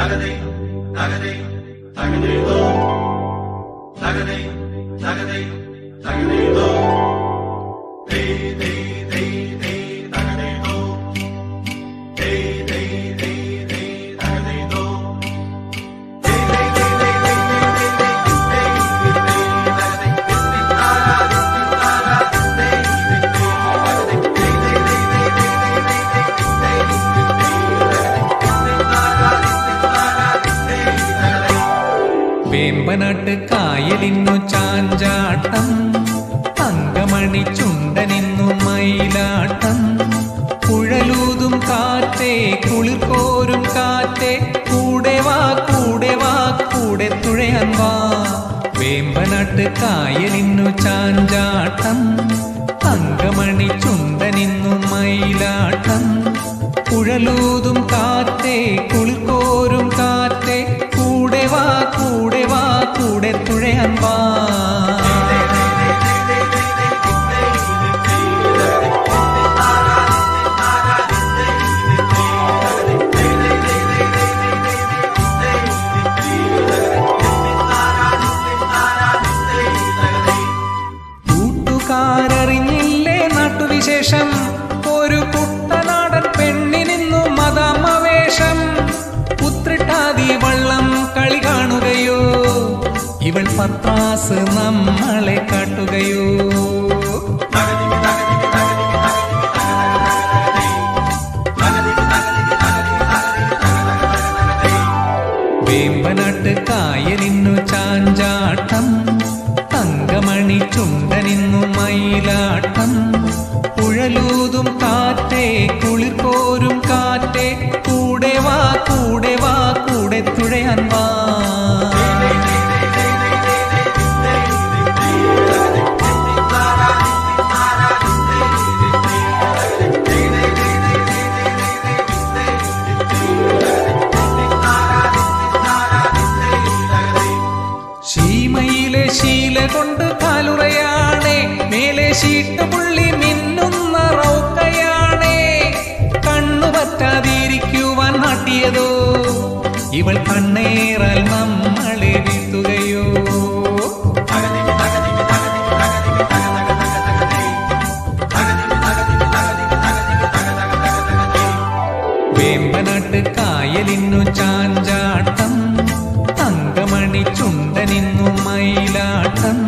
Tagaday, tagaday, tagaday, tagaday, Vembanad കായലിന്നു ചാഞ്ചാട്ടം Thankamani ചുണ്ടനിന്നു മയിലാട്ടം. കുഴലൂതും കാറ്റേ കുളിർക്കോരും കാറ്റേ കൂടെ വാ കൂടെ വാ കൂടെ തുഴയാൻ വാ. വേമ്പനാട്ട് കായലിന്നു ചാഞ്ചാട്ടം ഒരു കുട്ടനാടൻ പെണ്ണിനിന്നു മതമവേഷം. പുത്രിട്ടാതി വള്ളം കളി കാണുകയോ? ഇവൾ പത്രാസ് നമ്മളെ കാട്ടുകയോ? വേമ്പനാട്ട് കായലിന്നു ചാഞ്ചാട്ടം. തങ്കമണി ചുണ്ടനിന്നു മയിലാട്ടം. കുഴലൂതും കാറ്റേ കുളിർ പോരും കാറ്റേ. കൂടെ വാ കൂടെ വാ കൂടെ തുഴയാൻ ശീമയിലെ ശീല കൊണ്ട് കാലുറയാണേ മേലെ ഷീട്ടുപുള്ളി മിന്നുന്ന റൗക്കയാണേ. കണ്ണു പറ്റാതിരിക്കുവാൻ നാട്ടിയതോ ഇവൾ കണ്ണേറാൽ നമ്മളെ വീഴ്ത്തുകയോ വേമ്പനാട്ട് കായലിന്നു ചാഞ്ചാട്ടം തങ്കമണി ചുണ്ടനിന്നു മയിലാട്ടം.